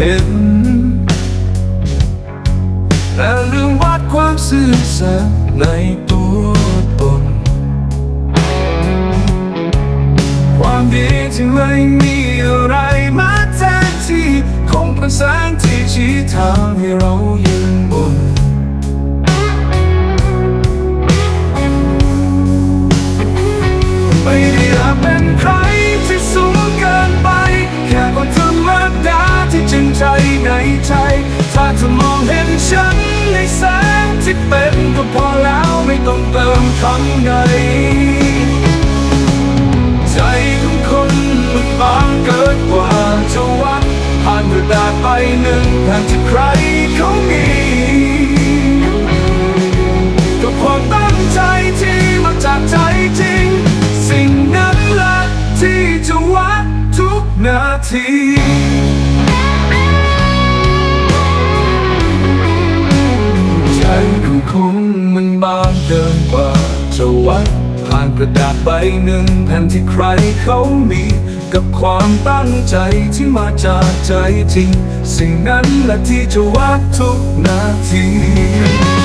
ห็นแต่ลืมวัดความซื่อสัตย์ในตัวตน ความดีที่ไม่มีอะไรมาแทนที่คงเป็นแสงที่ชี้ทางให้เรายืนบนไม่ ใจ ถ้าเธอมองเห็นฉันในแสงที่เป็นก็พอแล้วไม่ต้องเติมคำใดใจของคนมันบางเกินกว่าจะวัดผ่านกระดาษใบหนึ่งแทนที่ใครเขามีกับความตั้งใจที่มาจากใจจริง สิ่งนั้นละที่จะวัดทุกนาทีางเดินกว่าจะวัดผ่านกระดาษใบหนึ่งแผ่นที่ใครเขามี กับความตั้งใจที่มาจากใจจริง สิ่งนั้นแหละที่จะวัดทุกนาที